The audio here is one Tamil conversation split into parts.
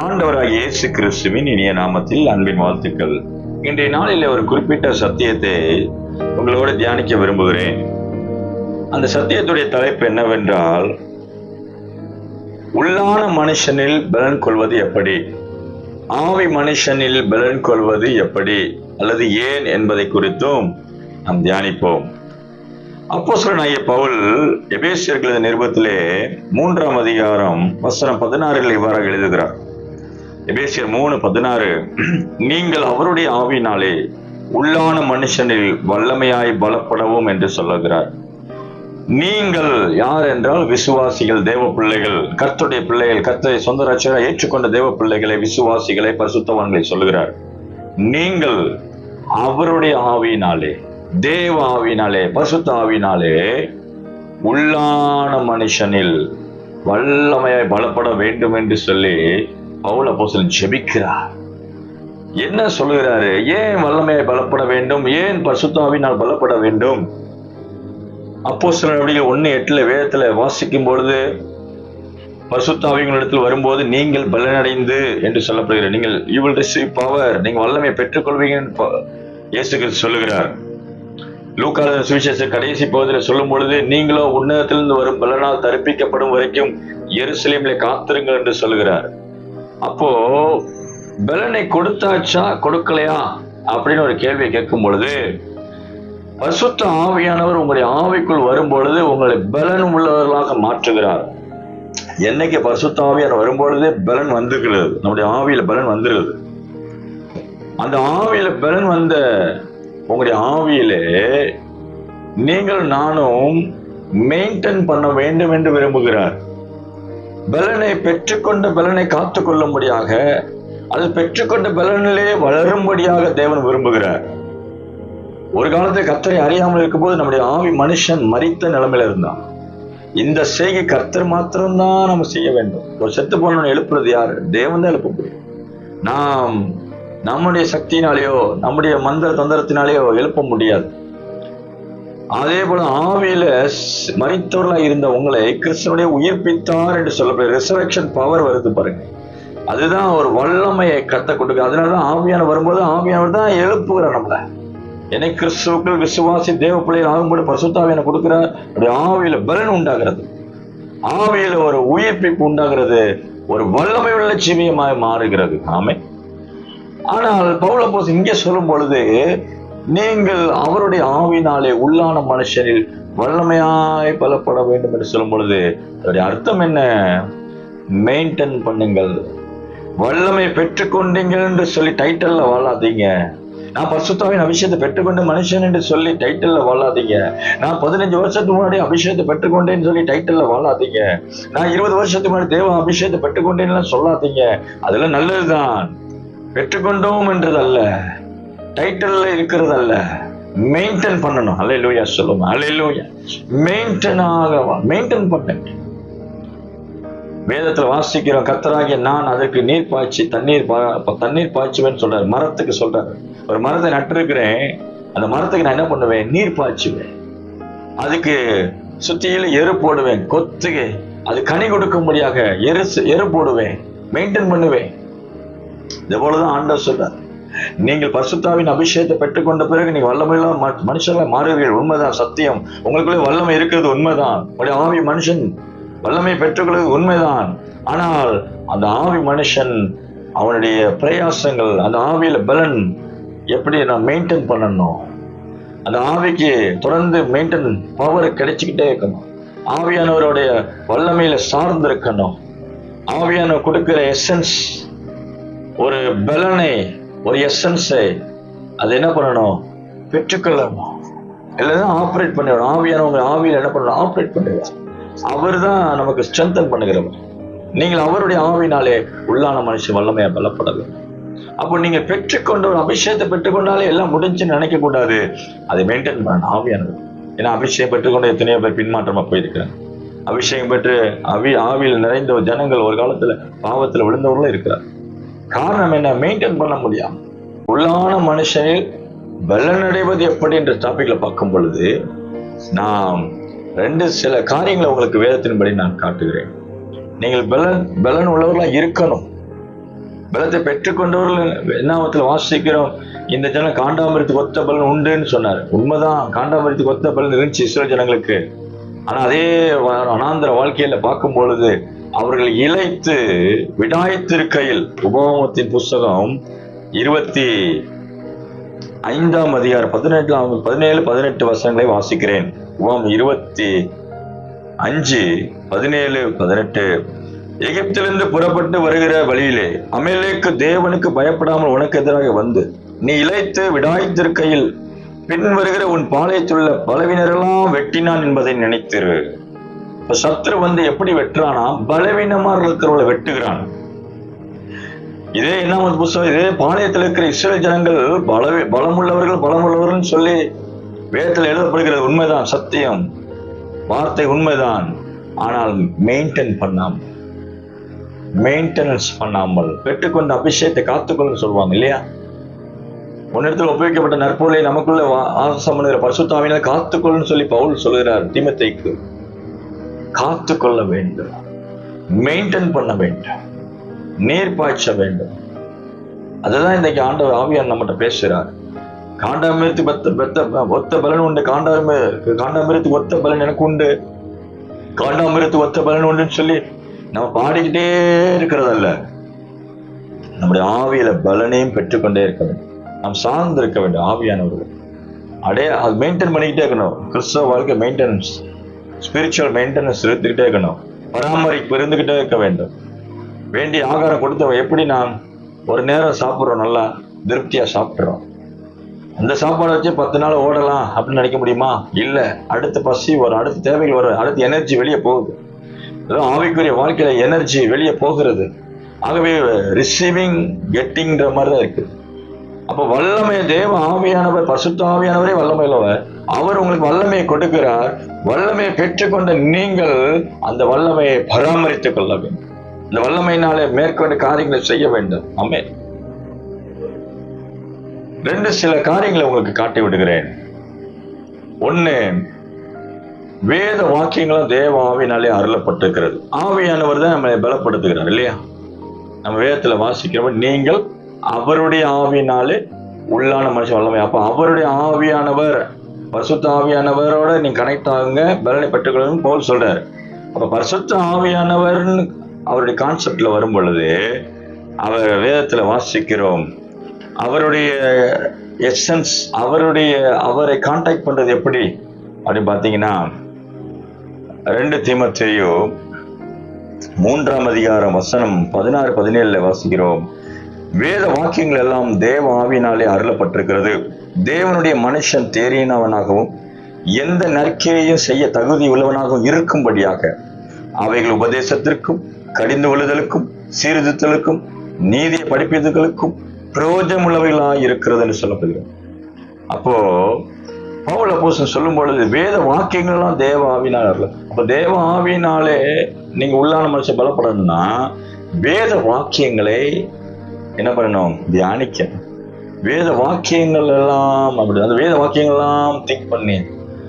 ஆண்டவராக இயேசு கிறிஸ்துவின் இனிய நாமத்தில் அன்பின் வாழ்த்துக்கள். இன்றைய நாளில் ஒரு குறிப்பிட்ட சத்தியத்தை உங்களோடு தியானிக்க விரும்புகிறேன். அந்த சத்தியத்துடைய தலைப்பு என்னவென்றால் உள்ளான மனுஷனில் பலன் கொள்வது எப்படி? ஆவி மனுஷனில் பலன் கொள்வது எப்படி? அல்லது ஏன் என்பதை குறித்தும் நாம் தியானிப்போம். அப்போஸ்தலனாகிய பவுல் எபேசியர்களது நிருபத்திலே மூன்றாம் அதிகாரம் வசனம் பதினாறில் இவ்வாறாக எழுதுகிறார். எபேசியர் மூணு பதினாறு நீங்கள் அவருடைய ஆவியினாலே உள்ளான மனுஷனில் வல்லமையாய் பலப்படவும் என்று சொல்லுகிறார். நீங்கள் யார் என்றால் விசுவாசிகள் தேவ பிள்ளைகள் கர்த்துடைய பிள்ளைகள் கர்த்தரை சொந்த ரச்சனை ஏற்றுக்கொண்ட தேவ பிள்ளைகளை விசுவாசிகளை பரிசுத்தவான்களை சொல்லுகிறார். நீங்கள் அவருடைய ஆவியினாலே தேவ ஆவினாலே பரிசுத்த ஆவினாலே உள்ளான மனுஷனில் வல்லமையாய் பலப்பட வேண்டும் என்று சொல்லி பவுல போசலன் ஜெபிக்கிறார். என்ன சொல்லுகிறாரு? ஏன் வல்லமையை பலப்பட வேண்டும்? ஏன் பரிசுத்தாவினால் பலப்பட வேண்டும்? அப்போஸ்தலனுடைய ஒன்று எட்டில் வேதத்தில் வாசிக்கும் பொழுது பசுத்தாவிங்களிடத்தில் வரும்போது நீங்கள் பலனடைந்து என்று சொல்லப்படுகிற நீங்கள் யூ வில் ரிசீவ் பவர் நீங்கள் வல்லமையை பெற்றுக்கொள்வீங்க இயேசு சொல்லுகிறார். லூக்காத சுவிசேஷ கடைசி பகுதியில் சொல்லும் பொழுது நீங்களோ உன்னதத்திலிருந்து வரும் பலனால் தரிப்பிக்கப்படும் வரைக்கும் எருசலேமிலே காத்திருங்கள் என்று சொல்லுகிறார். அப்போ பலனை கொடுத்தாச்சா? கொடுக்கலையா? அப்படின்னு ஒரு கேள்வியை கேட்கும் பொழுது பசுத்த ஆவியானவர் உங்களுடைய ஆவிக்குள் வரும்பொழுது உங்களை பலன் உள்ளவர்களாக மாற்றுகிறார். என்னைக்கு பசுத்த ஆவியார் வரும்பொழுதே பலன் வந்துகிறது? நம்முடைய ஆவியில பலன் வந்துருது. அந்த ஆவியில பலன் வந்த உங்களுடைய ஆவியிலே நீங்கள் நானும் மெயின்டைன் பண்ண வேண்டும் என்று விரும்புகிறார். பலனை பெற்றுக்கொண்ட பலனை காத்துக்கொள்ளும்படியாக அது பெற்றுக்கொண்ட பலனிலே வளரும்படியாக தேவன் விரும்புகிறார். ஒரு காலத்தில் கர்த்தரை அறியாமல் இருக்கும்போது நம்முடைய ஆவி மனுஷன் மறித்த நிலைமையில இருந்தான். இந்த செய்கை கர்த்தர் மாத்திரம்தான் நம்ம செய்ய வேண்டும். ஒரு செத்து போனவனை எழுப்புறது யாரு? தேவன் தான் எழுப்ப முடியும். நாம் நம்முடைய சக்தியினாலேயோ நம்முடைய மந்திர தந்திரத்தினாலேயோ எழுப்ப முடியாது. அதே போல ஆவியில ஸ்- இருந்த உங்களை கிறிஸ்தனுடைய உயிர்ப்பித்தார் என்று சொல்லப்படுற ரிசர்வேஷன் பவர் வருது பாருங்க. அதுதான் ஒரு வல்லமையை கத்த கொடுக்கு அதனாலதான் ஆவியான வரும்போது ஆவியானவர் தான் எழுப்புகிறார் நம்மள. என்னை கிறிஸ்துவுக்கள் விசுவாசி தேவ பிள்ளைகள் ஆகும்போது பசுத்தாவியான கொடுக்கிறார். அப்படி ஆவியில பலன் உண்டாகிறது. ஆவியில ஒரு உயிர்ப்பிப்பு உண்டாகிறது. ஒரு வல்லமை உள்ள ஜீவியமாய் மாறுகிறது. ஆமை ஆனால் பவுலப்போஸ் இங்கே சொல்லும் பொழுது நீங்கள் அவருடைய ஆவினாலே உள்ளான மனுஷனில் வல்லமையாய் பலப்பட வேண்டும் என்று சொல்லும் பொழுது அதோடைய அர்த்தம் என்ன? மெயின்டைன் பண்ணுங்கள். வல்லமை பெற்றுக்கொண்டீங்க என்று சொல்லி டைட்டல்ல வாழாதீங்க. நான் பரிசுத்தாவின் அபிஷேகத்தை பெற்றுக்கொண்டு மனுஷன் என்று சொல்லி டைட்டில்ல வாழாதீங்க. நான் பதினஞ்சு வருஷத்துக்கு முன்னாடி அபிஷேகத்தை பெற்றுக்கொண்டேன்னு சொல்லி டைட்டில்ல வாழாதீங்க. நான் இருபது வருஷத்துக்கு முன்னாடி தேவ அபிஷேகத்தை பெற்றுக்கொண்டேன்னு சொல்லாதீங்க. அதெல்லாம் நல்லதுதான். பெற்றுக்கொண்டோம் என்றதல்ல. டைட்டில் இருக்கிறதல்ல. மெயின்டைன் பண்ணணும். அல்லையிலூயா சொல்லுங்க. அல்லையிலூயா மெயின்டைனாக மெயின்டைன் பண்ண. வேதத்தில் வாசிக்கிறோம். கத்தராகிய நான் அதற்கு நீர் பாய்ச்சி தண்ணீர் பா- தண்ணீர் பாய்ச்சுவேன்னு சொல்றாரு. மரத்துக்கு சொல்றாரு. ஒரு மரத்தை நட்டிருக்கிறேன். அந்த மரத்துக்கு நான் என்ன பண்ணுவேன்? நீர் பாய்ச்சுவேன். அதுக்கு சுத்தியில எரு போடுவேன். கொத்துக்கு அது கனி கொடுக்கும்படியாக எரு எரு போடுவேன். மெயின்டைன் பண்ணுவேன். இது போலதான் ஆண்டவர் சொல்றாரு. நீங்கள் பரிசுத்தாவின் அபிஷேகத்தை பெற்றுக்கொண்ட பிறகு நீங்க வல்லமையெல்லாம் மனுஷங்கள மாறுவீர்கள். உண்மைதான் சத்தியம். உங்களுக்குள்ளே வல்லமை இருக்கிறது உண்மைதான். உங்களுடைய ஆவி மனுஷன் வல்லமை பெற்றுக்கொள்வது உண்மைதான். ஆனால் அந்த ஆவி மனுஷன் அவனுடைய பிரயாசங்கள் அந்த ஆவியில பலன் எப்படி நான் மெயின்டைன் பண்ணணும் அந்த ஆவிக்கு தொடர்ந்து மெயின்டைன் பவர் கிடைச்சிக்கிட்டே இருக்கணும். ஆவியானவருடைய வல்லமையில சார்ந்து இருக்கணும் ஆவியானவர் கொடுக்கிற எசன்ஸ் ஒரு பலனை ஒரு எசன்ஸை அது என்ன பண்ணணும்? பெற்றுக்கொள்ளணும். இல்லைன்னா ஆப்ரேட் பண்ணிவிடும் ஆவியானவங்க ஆவியில் என்ன பண்ணணும்? ஆப்ரேட் பண்ணுவார் அவர் தான் நமக்கு ஸ்ட்ரென்தன் பண்ணுகிறவர். நீங்கள் அவருடைய ஆவினாலே உள்ளான மனுஷன் வல்லமையாக பலப்பட வேண்டும். அப்போ நீங்கள் பெற்றுக்கொண்ட ஒரு அபிஷேகத்தை பெற்றுக்கொண்டாலே எல்லாம் முடிஞ்சுன்னு நினைக்கக்கூடாது அதை மெயின்டைன் பண்ணணும் ஆவியானது. ஏன்னா அபிஷேகம் பெற்றுக்கொண்ட எத்தனையோ பேர் பின்மாற்றமாக போயிருக்கிறாங்க. அபிஷேகம் பெற்று அவி ஆவியில் நிறைந்த ஜனங்கள் ஒரு காலத்தில் பாவத்தில் விழுந்தவர்களும் இருக்கிறார் காரணம் என்ன? மெயின்டைன் பண்ண முடியாது உள்ளான மனுஷனில் பலனடைவது எப்படி என்ற டாபிக்ல பார்க்கும் பொழுது நாம் ரெண்டு சில காரியங்களை உங்களுக்கு வேதத்தின்படி நான் காட்டுகிறேன். நீங்கள் பலன் பலன் உள்ளவர்களா இருக்கணும். பலத்தை பெற்றுக்கொண்டவர்கள் என்னாமத்தில் வாசிக்கிறோம்? இந்த ஜனம் காண்டாமிரத்துக்கு ஒத்த பலன் உண்டுன்னு சொன்னார். உண்மைதான் காண்டாமிரத்துக்கு ஒத்த பலன் இருந்துச்சு இஸ்ரோ ஜனங்களுக்கு. ஆனால் அதே அனாந்திர அனாந்தர வாழ்க்கையில பார்க்கும் பொழுது அவர்கள் இழைத்து விடாய்த்திருக்கையில் உபகோமத்தின் புஸ்தகம் இருபத்தி ஐந்தாம் அதிகாரம் பதினெட்டாம் பதினேழு பதினெட்டு வருஷங்களை வாசிக்கிறேன். உபம் இருபத்தி அஞ்சு பதினேழு பதினெட்டு. எகிப்திலிருந்து புறப்பட்டு வருகிற வழியிலே அமேலேக்கு தேவனுக்கு பயப்படாமல் உனக்கு எதிராக வந்து நீ இழைத்து விடாய்த்திருக்கையில் பின் வருகிற உன் பாளையத்துள்ள பலவினரெல்லாம் வெட்டினான் என்பதை நினைத்திரு. இப்ப சத்ரு வந்து எப்படி வெட்டுறானா பலவீனமா இருக்கிறவங்களை வெட்டுகிறான். இதே என்ன புஸ்தகம் இதே பாளையத்தில் இருக்கிற இஸ்ரேல் ஜனங்கள் பலவே பலமுள்ளவர்கள் பலமுள்ளவர்கள் சொல்லி வேதத்தில் எழுதப்படுகிறது உண்மைதான் சத்தியம். வார்த்தை உண்மைதான். ஆனால் மெயின்டைன் பண்ணாமல் மெயின்டெனன்ஸ் பண்ணாமல் பெற்றுக்கொண்ட அபிஷேகத்தை காத்துக்கொள்ளுன்னு சொல்லுவாங்க இல்லையா? ஒன்னிடத்தில் ஒப்புவிக்கப்பட்ட நற்பொருளை நமக்குள்ள ஆசம் பண்ணுகிற பரிசுத்தாவினால் காத்துக்கொள்ளுன்னு சொல்லி பவுல் சொல்கிறார் தீமத்தைக்கு. காத்து கொள்ள வேண்டும். மெயின்டைன் பண்ண வேண்டும். நீர் பாய்ச்ச வேண்டும். அதுதான் இன்னைக்கு ஆண்டவர் ஆவியார் நம்மகிட்ட பேசுறார் காண்டாமிரத்து பத்த பெத்த ஒத்த பலன் உண்டு. காண்டாமி காண்டாமிரத்துக்கு ஒத்த பலன் எனக்கு உண்டு. காண்டாமிருத்து ஒத்த பலன் உண்டுன்னு சொல்லி நம்ம பாடிக்கிட்டே இருக்கிறதல்ல. நம்முடைய ஆவியில பலனையும் பெற்றுக்கொண்டே இருக்க வேண்டும். நாம் சார்ந்து இருக்க வேண்டும் ஆவியானவர்கள். அடைய அது மெயின்டைன் பண்ணிக்கிட்டே இருக்கணும். கிறிஸ்தவ வாழ்க்கை மெயின்டெனன்ஸ் ஸ்பிரிச்சுவல் மெயின்டெனன்ஸ் இருந்துக்கிட்டே இருக்கணும். பராமரிப்பு இருந்துக்கிட்டே இருக்க வேண்டும். வேண்டிய ஆகாரம் கொடுத்தவன் எப்படி நாம் ஒரு நேரம் சாப்பிட்றோம் நல்லா திருப்தியாக சாப்பிட்றோம்? அந்த சாப்பாடை வச்சு பத்து நாள் ஓடலாம் அப்படின்னு நினைக்க முடியுமா? இல்லை. அடுத்த பசி வரும் அடுத்த தேவைகள் வரும் அடுத்த எனர்ஜி வெளியே போகுது. அதான் ஆவிக்குரிய வாழ்க்கையில் எனர்ஜி வெளியே போகிறது. ஆகவே ரிசீவிங் கெட்டிங்கிற மாதிரி தான் இருக்குது அப்ப வல்லமை தேவ ஆவியானவர் பசுத்த ஆவியானவரே வல்லமை அவர் உங்களுக்கு வல்லமையை கொடுக்கிறார். வல்லமையை பெற்றுக்கொண்ட நீங்கள் அந்த வல்லமையை பராமரித்துக் கொள்ள வேண்டும். இந்த வல்லமையினாலே மேற்கொண்டு காரியங்களை செய்ய வேண்டும். அமே ரெண்டு சில காரியங்களை உங்களுக்கு காட்டி விடுகிறேன். ஒண்ணு வேத வாக்கியங்களும் தேவ ஆவியினாலே அருளப்பட்டிருக்கிறது. ஆவியானவர் தான் நம்மளை பலப்படுத்துகிறார் இல்லையா? நம்ம வேதத்துல வாசிக்கிறவன் நீங்கள் அவருடைய ஆவியினாலே உள்ளான மனுஷன் வல்லமை. அப்போ அவருடைய ஆவியானவர் பரிசுத்த ஆவியானவரோட நீ கனெக்ட் ஆகுங்க. பலனை பெற்றுக்கொள்ளணும் போல் சொல்றாரு. அப்ப பரிசுத்த ஆவியானவர்னு அவருடைய கான்செப்ட்ல வரும் பொழுது அவர் வேதத்துல வாசிக்கிறோம். அவருடைய எசன்ஸ் அவருடைய அவரை காண்டாக்ட் பண்றது எப்படி? அப்படின்னு பார்த்தீங்கன்னா ரெண்டு தீமத்தையும் மூன்றாம் அதிகாரம் வசனம் பதினாறு பதினேழுல வாசிக்கிறோம். வேத வாக்கியங்கள் எல்லாம் தேவ ஆவினாலே அருளப்பட்டிருக்கிறது. தேவனுடைய மனுஷன் தேறினவனாகவும் எந்த நற்கிரையும் செய்ய தகுதி உள்ளவனாகவும் இருக்கும்படியாக அவைகள் உபதேசத்திற்கும் கடிந்து கொள்ளுதலுக்கும் சீர்திருத்தலுக்கும் நீதியை படிப்பதற்கும் பிரயோஜனம் உள்ளவைகளாக இருக்கிறதுன்னு சொல்லப்படுகிறோம் அப்போ பவுல பூசன் சொல்லும் பொழுது வேத வாக்கியங்கள்லாம் தேவ ஆவினால் அருள. அப்போ தேவ ஆவினாலே நீங்க உள்ளான மனுஷன் பலப்படணும்னா வேத வாக்கியங்களை என்ன பண்ணணும்? தியானிக்கணும். வேத வாக்கியங்கள் எல்லாம் அப்படி அந்த வேத வாக்கியங்கள் எல்லாம் திங்க் பண்ணி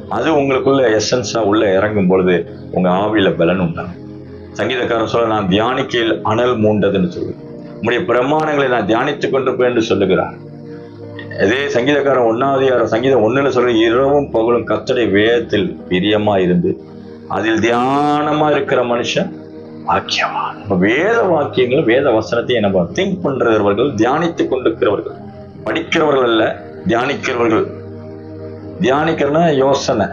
அது உங்களுக்குள்ள எசன்ஸா உள்ள இறங்கும் பொழுது உங்க ஆவியில பலன் உண்டாகும். சங்கீதக்காரன் சொல்ல நான் தியானிக்கையில் அனல் மூண்டதுன்னு சொல்லுவேன் உங்களுடைய பிரமாணங்களை நான் தியானித்துக் கொண்டிருப்பேன் என்று சொல்லுகிறார். இதே சங்கீதக்காரன் ஒன்னாவது சங்கீதம் ஒண்ணுல சொல்ற இரவும் பகலும் கத்தடை வேதத்தில் பிரியமா இருந்து அதில் தியானமா இருக்கிற மனுஷன் வாக்கியவான் வேத வாக்கியங்கள் வேத வசனத்தை நம்ம திங்க் பண்றவர்கள் தியானித்துக் கொண்டிருக்கிறவர்கள். படிக்கிறவர்கள் அல்ல தியானிக்கிறவர்கள். தியானிக்கிறனா யோசனை.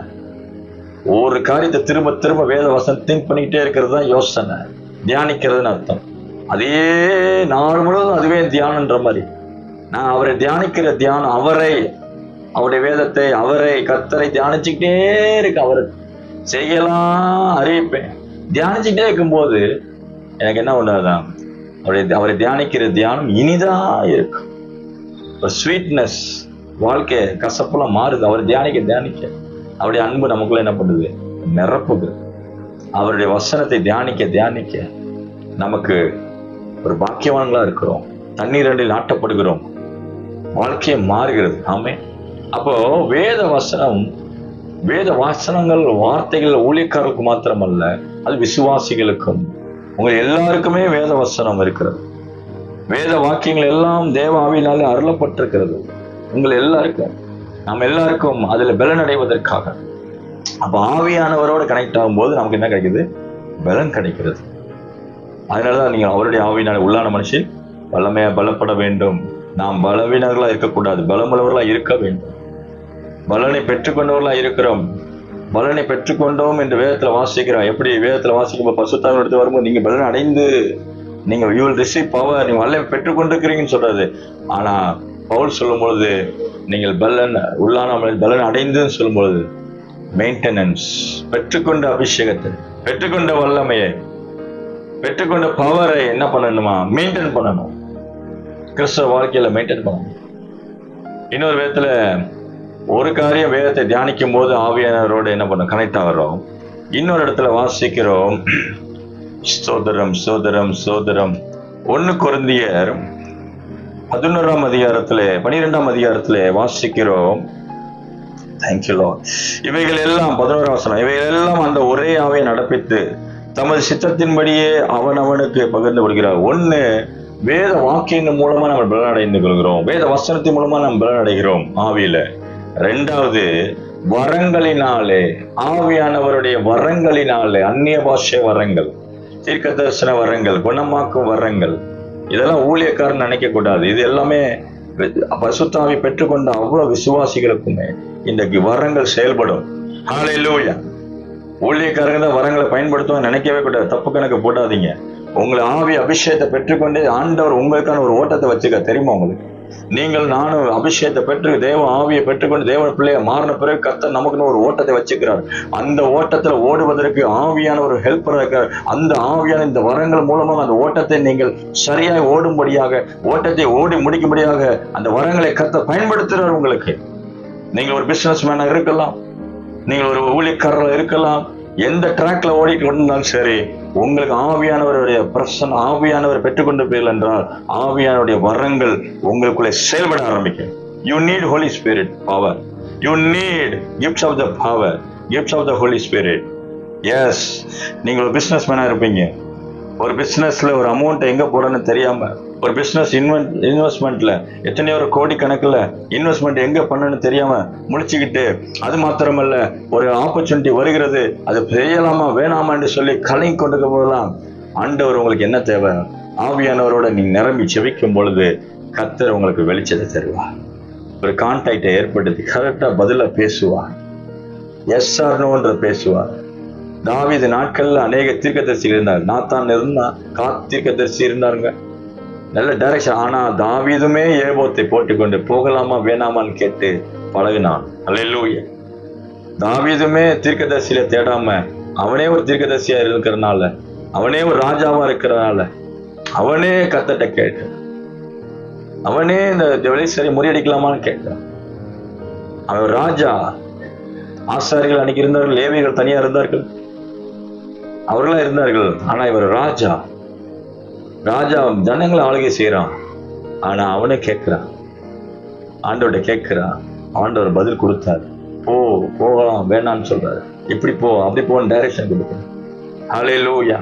ஒரு காரியத்தை திரும்ப திரும்ப வேத வசனம் திங்க் பண்ணிக்கிட்டே இருக்கிறது தான் யோசனை. தியானிக்கிறதுன்னு அர்த்தம். அதே நாள் முழுவதும் அதுவே தியானன்ற மாதிரி. நான் அவரை தியானிக்கிற தியானம் அவரை அவருடைய வேதத்தை அவரை கத்தரை தியானிச்சுக்கிட்டே இருக்கு அவர். செய்யலாம் அறிவிப்பேன். தியானிச்சுக்கிட்டே இருக்கும்போது எனக்கு என்ன ஒன்றாதான் அவரை அவரை தியானிக்கிற தியானம் இனிதா இருக்கும். ஒரு ஸ்வீட்னஸ் வாழ்க்கை கசப்பெல்லாம் மாறுது. அவரை தியானிக்க தியானிக்க. அவருடைய அன்பு நமக்குள்ள என்ன பண்ணுது? நிரப்புது. அவருடைய வசனத்தை தியானிக்க தியானிக்க நமக்கு ஒரு பாக்கியவான்களா இருக்கிறோம். தண்ணீர் ரெண்டில் நாட்டப்படுகிறோம் வாழ்க்கையை மாறுகிறது. ஆமே அப்போ வேத வசனம் வேத வாசனங்கள் வார்த்தைகள் ஊழியக்காருக்கு மாத்திரமல்ல அது விசுவாசிகளுக்கும். உங்க எல்லாருக்குமே வேத வசனம் இருக்கிறது. வேத வாக்கியங்கள் எல்லாம் தேவ அருளப்பட்டிருக்கிறது. உங்கள் எல்லாருக்கும் நம்ம எல்லாருக்கும் அதுல பலன் அடைவதற்காக அப்ப ஆவியானவரோட கனெக்ட் ஆகும்போது நமக்கு என்ன கிடைக்குது? பலன் கிடைக்கிறது. அதனாலதான் நீங்க அவருடைய ஆவியினால உள்ளான மனுஷன் வல்லமையா பலப்பட வேண்டும். நாம் பலவீனர்களா இருக்கக்கூடாது பலமுள்ளவர்களா இருக்க வேண்டும். பலனை பெற்றுக்கொண்டவர்களா இருக்கிறோம். பலனை பெற்றுக்கொண்டோம் என்று வேதத்தில் வாசிக்கிறோம். எப்படி வேதத்தில் வாசிக்கும்போது பசுத்தாவின் எடுத்து வரும்போது நீங்க பலன் அடைந்து நீங்க யூ வில் ரிசீவ் பவர் நீங்க வல்லமை பெற்றுக்கொண்டிருக்கிறீங்கன்னு சொல்றாரு ஆனா பவுல் சொல்லும் பொழுது நீங்கள் பலன் உள்ளான பலன் அடைந்துன்னு சொல்லும் பொழுது மெயின்டெனன்ஸ் பெற்றுக்கொண்ட அபிஷேகத்தை பெற்றுக்கொண்ட வல்லமையை பெற்றுக்கொண்ட பவரை என்ன பண்ணணுமா? மெயின்டைன் பண்ணணும். கிறிஸ்தவ வாழ்க்கையில மெயின்டைன் பண்ணணும். இன்னொரு விதத்துல ஒரு காரியம் வேதத்தை தியானிக்கும் போது ஆவியானவரோட என்ன பண்ண கனெக்ட் ஆகிறோம் இன்னொரு இடத்துல வாசிக்கிறோம். சோதரம் சோதரம் சோதரம் ஒன்னு குருந்தியர் பதினோராம் அதிகாரத்திலே பனிரெண்டாம் அதிகாரத்திலே வாசிக்கிறோம். தேங்க்யூலோ இவைகள் எல்லாம் பதினோரு வசனம் இவைகள் எல்லாம் அந்த ஒரே ஆவை நடப்பித்து தமது சித்தத்தின்படியே அவன் அவனுக்கு பகிர்ந்து கொள்கிறார். ஒன்று வேத வாக்கியங்கள் மூலமா நம்ம பலன் அடைந்து கொள்கிறோம். வேத வசனத்தின் மூலமா நம்ம பலன் அடைகிறோம் ஆவியில. ரெண்டாவது வரங்களினாலே ஆவியானவருடைய வரங்களினாலே அந்நிய பாஷை வரங்கள் தீர்க்க தரிசன வரங்கள் குணமாக்கும் வரங்கள் இதெல்லாம் ஊழியக்காரன் நினைக்க கூடாது இது எல்லாமே பசுத்தாவி பெற்றுக்கொண்ட அவ்வளவு விசுவாசிகளுக்குமே இந்த வரங்கள் செயல்படும். ஹalleluya ஊழியக்காரங்க தான் வரங்களை பயன்படுத்துவோம் நினைக்கவே கூடாது. தப்பு கணக்கு போடாதீங்க. உங்களை ஆவி அபிஷேகத்தை பெற்றுக்கொண்டு ஆண்டவர் உங்களுக்கான ஒரு ஓட்டத்தை வச்சுக்க தெரியுமா உங்களுக்கு? நீங்கள் நானும் அபிஷேகத்தை பெற்று தேவ ஆவியை பெற்றுக்கொண்டு தேவன் பிள்ளையை மாறின பிறகு கத்த நமக்குன்னு ஒரு ஓட்டத்தை வச்சுக்கிறார். அந்த ஓட்டத்துல ஓடுவதற்கு ஆவியான ஒரு ஹெல்ப்பர் இருக்கிறார் அந்த ஆவியான இந்த வரங்கள் மூலமாக அந்த ஓட்டத்தை நீங்கள் சரியாக ஓடும்படியாக ஓட்டத்தை ஓடி முடிக்கும்படியாக அந்த வரங்களை கத்த பயன்படுத்துகிறார் உங்களுக்கு. நீங்கள் ஒரு பிசினஸ் மேனாக இருக்கலாம். நீங்கள் ஒரு ஊழியக்காரராக இருக்கலாம். எந்த ட்ராக்ல ஓடிட்டு கொண்டிருந்தாலும் சரி உங்களுக்கு ஆவியானவருடைய பிரசன் ஆவியானவர் பெற்றுக்கொண்டு போயில் என்றால் ஆவியானுடைய வரங்கள் உங்களுக்குள்ளே செயல்பட ஆரம்பிக்கும். You need holy spirit power you need gifts of the power gifts of the holy spirit S நீங்கள் ஒரு பிஸ்னஸ் மேனாக இருப்பீங்க. ஒரு பிசினஸ்ல ஒரு அமௌண்ட் எங்க போடணும்னு தெரியாம ஒரு பிஸ்னஸ் இன்வென்ட் இன்வெஸ்ட்மெண்ட்டில் எத்தனையோ ஒரு கோடி கணக்கில் இன்வெஸ்ட்மெண்ட் எங்கே பண்ணணும்னு தெரியாமல் முடிச்சுக்கிட்டு அது மாத்திரமல்ல ஒரு ஆப்பர்ச்சுனிட்டி வருகிறது அது செய்யலாமா வேணாமான்னு சொல்லி கலங்கி கொண்டு போகலாம் ஆண்டவர் உங்களுக்கு என்ன தேவை? ஆவியானவரோட நீங்கள் நிரம்பி செவிக்கும் பொழுது கத்தர் உங்களுக்கு வெளிச்சத்தை தருவார். ஒரு கான்டாக்டை ஏற்படுத்தி கரெக்டாக பதிலாக பேசுவார். எஸ் ஆர்னோன்ற பேசுவார். தாவீது நாட்களில் அநேக தீர்க்கதரிசிகள் இருந்தார் நாத்தான் இருந்தால் காத் தீர்க்கதரிசி இருந்தாருங்க. நல்ல டைரக்ஷன் ஆனா தாவீதுமே ஏபோத்தை போட்டுக்கொண்டு போகலாமா வேணாமான்னு கேட்டு பழகினான். அல்லேலூயா. தாவீதுமே தீர்க்கதரிசியில தேடாம அவனே ஒரு தீர்க்கதரிசியா இருக்கிறனால அவனே ஒரு ராஜாவா இருக்கிறனால அவனே கத்தட்ட கேட்டு அவனே இந்த வெளிசரி முறியடிக்கலாமான்னு கேட்டான் அவன் ராஜா. ஆசாரிகள் அன்னைக்கு இருந்தார்கள் லேவிகள் தனியா இருந்தார்கள். அவர்களா இருந்தார்கள் ஆனா இவர் ராஜா. ராஜா ஜனங்களை ஆளுகை செய்கிறான் ஆனால் அவனே கேட்குறான். ஆண்டவர்கிட்ட கேட்குறான். ஆண்டவர் பதில் கொடுத்தாரு. போ போகலாம் வேணாம்னு சொல்கிறாரு இப்படி போ அப்படி போன்னு டைரக்ஷன் கொடுக்குறேன் ஹலே லூயா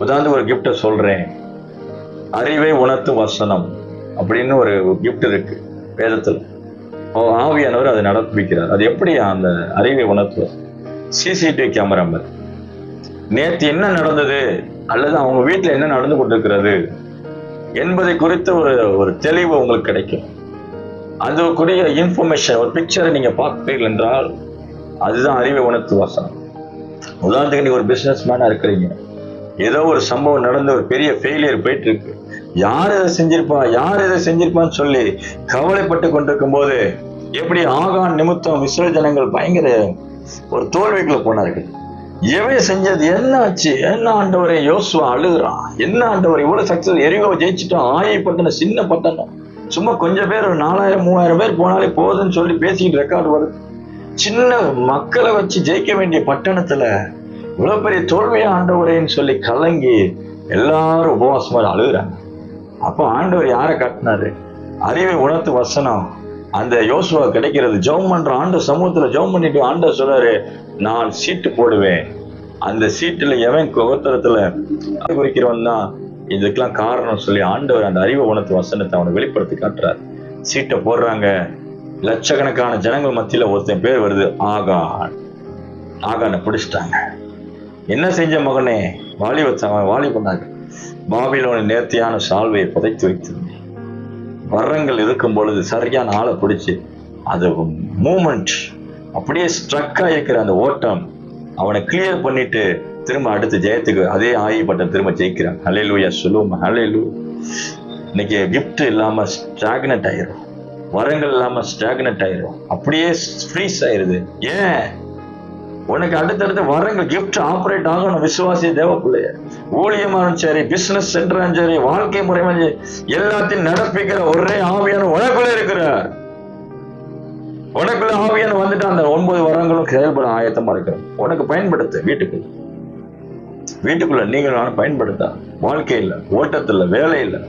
உதாந்து ஒரு கிஃப்டை சொல்கிறேன் அறிவை உணர்த்தும் வசனம் அப்படின்னு ஒரு கிஃப்ட் இருக்கு வேதத்தில். ஓ, ஆவியானவர் அதை நடப்பிக்கிறார். அது எப்படி அந்த அறிவை உணர்த்துவார்? சிசிடிவி கேமரா மாதிரி. நேற்று என்ன நடந்தது? அல்லது அவங்க வீட்டில் என்ன நடந்து கொண்டிருக்கிறது என்பதை குறித்த ஒரு ஒரு தெளிவு உங்களுக்கு கிடைக்கும். அதுக்குரிய இன்ஃபர்மேஷன் ஒரு பிக்சரை நீங்கள் பார்க்கிறீர்கள் என்றால் அதுதான் அறிவை உணர்த்து வசனம். உதாரணத்துக்கு நீங்கள் ஒரு பிஸ்னஸ் மேனாக இருக்கிறீங்க. ஏதோ ஒரு சம்பவம் நடந்து ஒரு பெரிய ஃபெயிலியர் போயிட்டு இருக்கு யார் இதை செஞ்சிருப்பா யார் இதை செஞ்சிருப்பான்னு சொல்லி கவலைப்பட்டு கொண்டிருக்கும் போது எப்படி ஆகான் நிமித்தம் இஸ்ரேல் ஜனங்கள் பயங்கர ஒரு தோல்விக்குள்ள போனார்கள். எவன் செஞ்சது என்ன ஆச்சு? என்ன ஆண்டவரை யோசுவா அழுகுறான் என்ன ஆண்டவர் இவ்வளவு சக்சஸ் எரிகோ ஜெயிச்சுட்டோம் ஆயை பட்டணம் சின்ன பட்டணம் சும்மா கொஞ்சம் பேர் ஒரு நாலாயிரம் மூவாயிரம் பேர் போனாலே போதும்னு சொல்லி பேசிக்கிட்டு ரெக்கார்டு வருது. சின்ன மக்களை வச்சு ஜெயிக்க வேண்டிய பட்டணத்துல இவ்வளவு பெரிய தோல்வியா ஆண்டவரேன்னு சொல்லி கலங்கி எல்லாரும் உபவாசமா அழுகுறாங்க. அப்போ ஆண்டவர் யாரை காட்டினாரு? அறிவை உணர்த்து வசனம். அந்த யோசுவா கிடைக்கிறது. ஜெபம் பண்ற ஆண்ட சமூகத்துல ஜெபம் பண்ணிட்டு ஆண்ட சொல்றாரு நான் சீட்டு போடுவேன். அந்த சீட்டுல எவன் கோத்திரத்துல குறிக்கிறவன் தான்? இதுக்கெல்லாம் காரணம் சொல்லி ஆண்டவர் அந்த அறிவு உணர்த்து வசனத்தை அவனை வெளிப்படுத்தி காட்டுறார். சீட்டை போடுறாங்க. லட்சக்கணக்கான ஜனங்கள் மத்தியில ஒருத்தன் பேர் வருது ஆகான். ஆகானை பிடிச்சிட்டாங்க. என்ன செஞ்ச மகனே? வாலி வச்சாங்க வாலி பண்ணாங்க பாபிலோன நேர்த்தியான சால்வையை புதைத்து வைத்தது. வரங்கள் இருக்கும் பொழுது சரியான ஆளை பிடிச்சி அது மூமெண்ட் அப்படியே ஸ்ட்ரக் ஆகிருக்கிற அந்த ஓட்டம் அவனை கிளியர் பண்ணிட்டு திரும்ப அடுத்த ஜெயத்துக்கு அதே ஆகிப்பட்ட திரும்ப ஜெயிக்கிறான். ஹலேலூயா சொல்லுவோம் ஹலேலூ இன்னைக்கு கிஃப்ட் இல்லாம ஸ்டாக்னட் ஆயிரும். வரங்கள் இல்லாம ஸ்டாக்னட் ஆயிரும். அப்படியே ஃப்ரீஸ் ஆயிருது. ஏன்? உனக்கு அடுத்தடுத்து வரங்கள் கிஃப்ட் ஆப்ரேட் ஆகணும் விசுவாசி தேவ பிள்ளைய ஊழியமானும் சரி பிசினஸ் சென்டரும் சரி வாழ்க்கை முறையும் சரி எல்லாத்தையும் நடப்பிக்கிற ஒரே ஆவியான உனக்குள்ள இருக்கிறார். உனக்குள்ள ஆவியான வந்துட்டு அந்த ஒன்பது வரங்களும் செயல்பட ஆயத்தமா இருக்கிறோம். உனக்கு பயன்படுத்து வீட்டுக்குள்ள. வீட்டுக்குள்ள நீங்கள் நான் பயன்படுத்த வாழ்க்கையில் ஓட்டத்தில் வேலையில்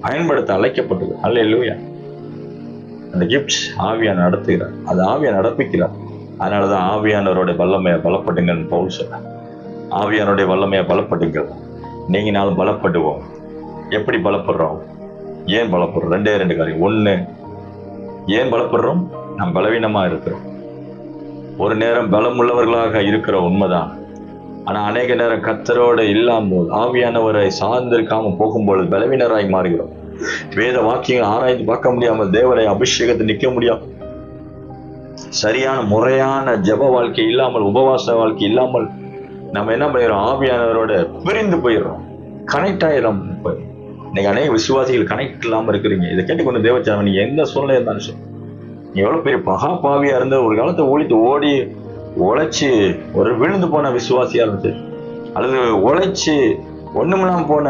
பயன்படுத்த அழைக்கப்பட்டது. அல்ல இல்லையா அந்த கிஃப்ட் ஆவியா நடத்துகிறார். அது ஆவியா நடப்பிக்கிறார். அதனாலதான் ஆவியானவருடைய வல்லமையை பலப்படுங்கன்னு பவுல் சொல்ல ஆவியானுடைய வல்லமையை பலப்படுங்கள். நீங்கள் நாளும் பலப்படுவோம். எப்படி பலப்படுறோம்? ஏன் பலப்படுறோம்? ரெண்டே ரெண்டு காரியம். ஒன்று ஏன் பலப்படுறோம்? நாம் பலவீனமாக இருக்கிறோம். ஒரு நேரம் பலம் உள்ளவர்களாக இருக்கிற உண்மைதான். ஆனால் அநேக நேரம் கத்தரோட இல்லாமல் ஆவியானவரை சார்ந்திருக்காமல் போகும்பொழுது பலவீனராய் மாறுகிறோம். வேத வாக்கியங்கள் ஆராய்ந்து பார்க்க முடியாமல் தேவரை அபிஷேகத்தை நிற்க முடியாமல் சரியான முறையான ஜெப வாழ்க்கை இல்லாமல் உபவாச வாழ்க்கை இல்லாமல் நம்ம என்ன பண்ணிடுறோம்? ஆவியானவரோட பிரிந்து போயிடுறோம். கனெக்ட் ஆயிடும் இன்னைக்கு அநேக விசுவாசிகள் கனெக்ட் இல்லாமல் இருக்கிறீங்க. இதை கேட்டுக்கொண்டு தேவச்சாமி நீங்க எந்த சூழ்நிலை இருந்தாலும் சரி நீ எவ்வளோ பெரிய மகா இருந்த ஒரு காலத்தை ஓடித்து ஓடி உழைச்சி ஒரு விழுந்து போன விசுவாசியாக இருந்துச்சு அல்லது உழைச்சி ஒண்ணுமில்லாம போன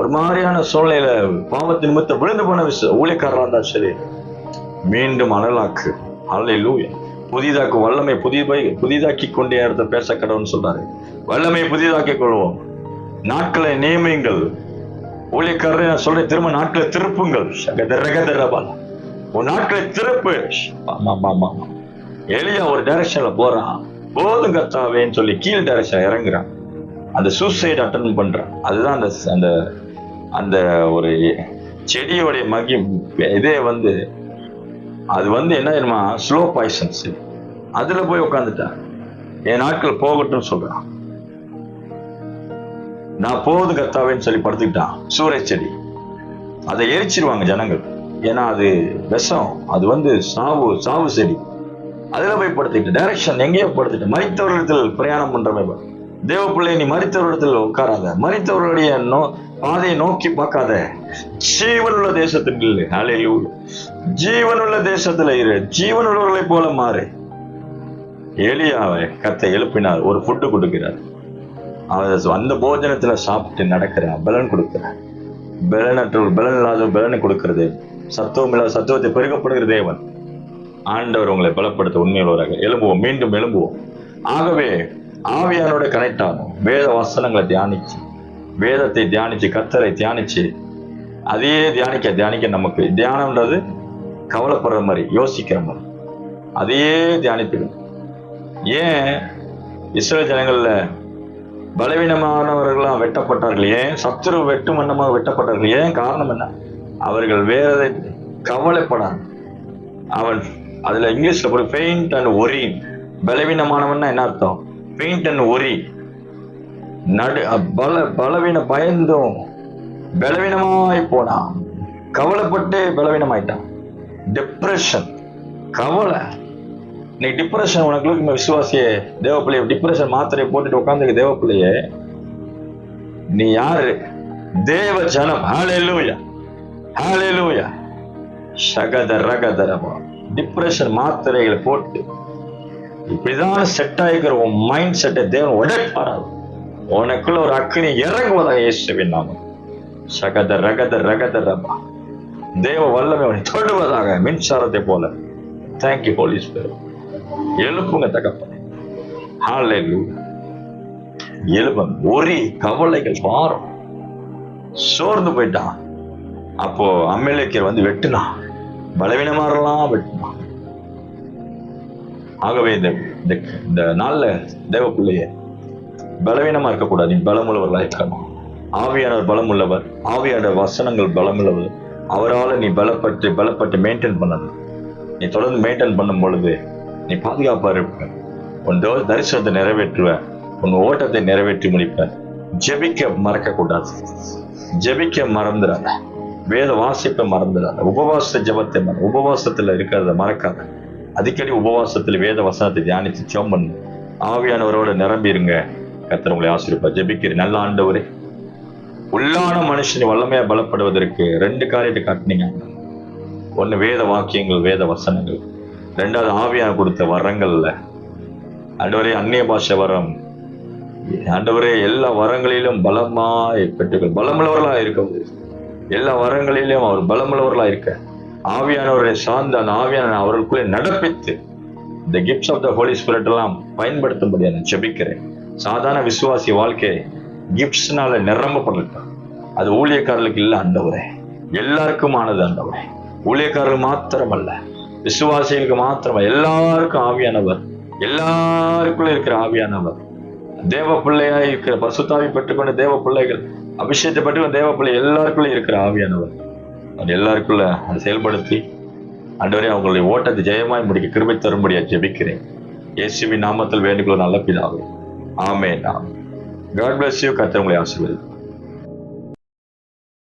ஒரு மாதிரியான சூழ்நிலையில பாவத்தின் நிமித்தம் விழுந்து போன விசு ஊழியக்காரராக இருந்தா சரி மீண்டும் அனலாக்கு. அல்லேலூயா புதிதாக்கு வல்லமை புதிய புதிதாக்கி கொண்டே இடத்த பேச கடவுன்னு சொல்றாரு. வல்லமை புதிதாக்கி கொள்வோம். நாட்களை நியமியுங்கள் ஊழியக்காரரை நான் சொல்றேன் திரும்ப நாட்களை திருப்புங்கள். உன் நாட்களை திருப்பு. ஆமா ஆமா ஆமா ஆமா. ஒரு டைரக்ஷன்ல போறான். போதும் கத்தாவேன்னு சொல்லி கீழ் டைரக்ஷன் இறங்குறான். அந்த சூசைட் அட்டன் பண்றான். அதுதான் அந்த அந்த அந்த ஒரு செடியோடைய மகி இதே வந்து அது வந்து என்ன தெரியுமா? ஸ்லோ பாய்சன்ஸ் அதுல போய் உட்காந்துட்டான் என் நாட்கள் போகட்டும் சொல்றான். நான் போகுது கத்தாவேன்னு சொல்லி படுத்துக்கிட்டான் சூறை செடி. அதை எரிச்சிருவாங்க ஜனங்கள். ஏன்னா அது விஷம். அது வந்து சாவு சாவு செடி. அதுல போய் படுத்துக்கிட்டு டைரக்ஷன் எங்கேயோ படுத்துட்டு மறித்தவர்களிடத்தில் பிரயாணம் பண்றமே தேவ பிள்ளை நீ மறித்தவரிடத்தில் உட்காராத. மறித்தவருடைய நோ பாதையை நோக்கி பார்க்காத. ஜீவனுள்ள தேசத்துக்கு இல்லை ஹalleluya. ஜீவனுள்ள தேசத்துல இரு. ஜீவனுள்ளவர்களை போல மாறு. எலியாவை கத்தை எழுப்பினார். ஒரு ஃபுட்டு கொடுக்கிறார். அவர் அந்த போஜனத்துல சாப்பிட்டு நடக்கிறார். பலன் கொடுக்கிறார். பலனற்ற பலன் இல்லாத பலனை கொடுக்கிறது. சத்துவம் இல்லாத சத்துவத்தை பெருக்கப்படுகிற தேவன். ஆண்டவர் உங்களை பலப்படுத்த உண்மையுள்ளவராக. எழும்புவோம். மீண்டும் எழும்புவோம். ஆகவே ஆவியானோட கனெக்ட் ஆகும். வேத வசனங்களை தியானிச்சு வேதத்தை தியானிச்சு கத்தரை தியானிச்சு அதையே தியானிக்க தியானிக்க நமக்கு தியானம்ன்றது கவலைப்படுற மாதிரி யோசிக்கிற மாதிரி. அதையே தியானிப்பிடும். ஏன்? இஸ்ரோ ஜனங்களில் பலவீனமானவர்களாம் வெட்டப்பட்டார்கள். ஏன்? சத்துரு வெட்டு மன்னமாக வெட்டப்பட்டார்கள். ஏன்? காரணம் என்ன? அவர்கள் வேறதை கவலைப்படாங்க அவன் அதில் இங்கிலீஷில் ஒரு பெயிண்ட் அண்ட் ஒரி பலவீனமானவன்னா என்ன அர்த்தம்? பெயிண்ட் அண்ட் ஒரி நடு பல பலவீன பயந்தும் பலவீனமாய் போனான். கவலைப்பட்டு பலவீனமாயிட்டான். டிப்ரெஷன் கவலை. நீ டிப்ரெஷன் உனக்கு விசுவாசியே தேவப்பிள்ளைய டிப்ரெஷன் மாத்திரையை போட்டுட்டு உட்காந்துருக்க தேவப்பிள்ளையே நீ யாரு? தேவ ஜனம் ஹalleluya ஹalleluya சகத ரகதரமா டிப்ரெஷன் மாத்திரைகளை போட்டு இப்படிதான் செட் ஆகிக்கிற உன் மைண்ட் செட்டை தேவன் உடைப்பாராது உனக்குள்ள ஒரு அக்னி இறங்குவதாக இயேசுவின் நாமம். சகத ரகத ரகத ரபா. தேவ வல்லமை அவனை தொடுவதாக மின்சாரத்தை போல. தேங்க்யூ ஹோலி ஸ்பிரிட் எழுப்புங்க தகப்பனே. ஹாலே எழுபம் ஒரே கவலைகள் வாரம் சோர்ந்து போயிட்டான். அப்போ அம்மெலேக்கர் வந்து வெட்டுனா பலவீனமாறலாம் வெட்டினான். ஆகவே இந்த இந்த- நாளில் நாள்ல தேவ பிள்ளைய பலவீனமா இருக்கக்கூடாது நீ பலமுள்ளவர்களாக இருக்கணும் ஆவியானவர் பலம் உள்ளவர் ஆவியானவர் வசனங்கள் பலம் உள்ளவர் அவரால் நீ பலப்பட்டு பலப்பட்டு மெயின்டைன் பண்ணணும். நீ தொடர்ந்து மெயின்டைன் பண்ணும் பொழுது நீ பாதுகாப்பா இருப்ப. உன் தோ தரிசனத்தை நிறைவேற்றுவ. உன் ஓட்டத்தை நிறைவேற்றி முடிப்ப. ஜெபிக்க மறக்கக்கூடாது. ஜெபிக்க மறந்துடாத வேத வாசிப்பை மறந்துடாத உபவாச ஜபத்தை மற உபவாசத்துல இருக்கிறத மறக்காத. அடிக்கடி உபவாசத்தில் வேத வசனத்தை தியானித்து சோம்பன் பண்ணு ஆவியானவரோட நிரம்பிடுங்க இருங்க உங்களை ஆசிரியப்பா ஜெபிக்கிறேன். நல்ல ஆண்டவரே உள்ளான மனுஷன் வல்லமையா பலப்படுவதற்கு ரெண்டு காரியத்தை காட்டினீங்க. ஒன்று வேத வாக்கியங்கள் வேத வசனங்கள். ரெண்டாவது ஆவியான கொடுத்த வரங்கள்ல. ஆண்டவரே அந்நிய பாஷை வரம். ஆண்டவரே எல்லா வரங்களிலும் பலமாய் பெற்றுக்கள். பலமுள்ளவர்களா இருக்க எல்லா வரங்களிலும் அவர் பலமுள்ளவர்களா இருக்க. ஆவியானவரை சார்ந்த அந்த ஆவியான அவர்களுக்குள்ளே நடப்பித்து இந்த gifts of the holy spirit எல்லாம் பயன்படுத்தும்படி நான் ஜெபிக்கிறேன். சாதாரண விசுவாசி வாழ்க்கை கிஃப்ட்ஸ்னால நிரம்பப்படட்டும் அது ஊழியக்காரர்களுக்கு இல்ல ஆண்டவரே எல்லாருக்குமானது ஆண்டவரே ஊழியக்காரர்கள் மாத்திரமல்ல விசுவாசிகளுக்கு மாத்திரம் எல்லாருக்கும் ஆவியானவர் எல்லாருக்குள்ள இருக்கிற ஆவியானவர். தேவ பிள்ளையா இருக்கிற பசுத்தாவி பெற்றுக்கொண்ட தேவ பிள்ளைகள் அபிஷேகத்தை பெற்றுக்கொண்ட தேவ பிள்ளை எல்லாருக்குள்ளே இருக்கிற ஆவியானவர். அது எல்லாருக்குள்ள அதை செயல்படுத்தி அன்றுவரை அவங்களுடைய ஓட்டத்தை ஜெயமாய் முடிக்க கிருபை தரும்படியாக ஜெபிக்கிறேன். இயேசுவின் நாமத்தில் வேண்டுகொள்ள நல்ல பிதாவே. ஆமே நான் காட் பிளஸ் யூ கத்தவங்களை ஆசிர்வதி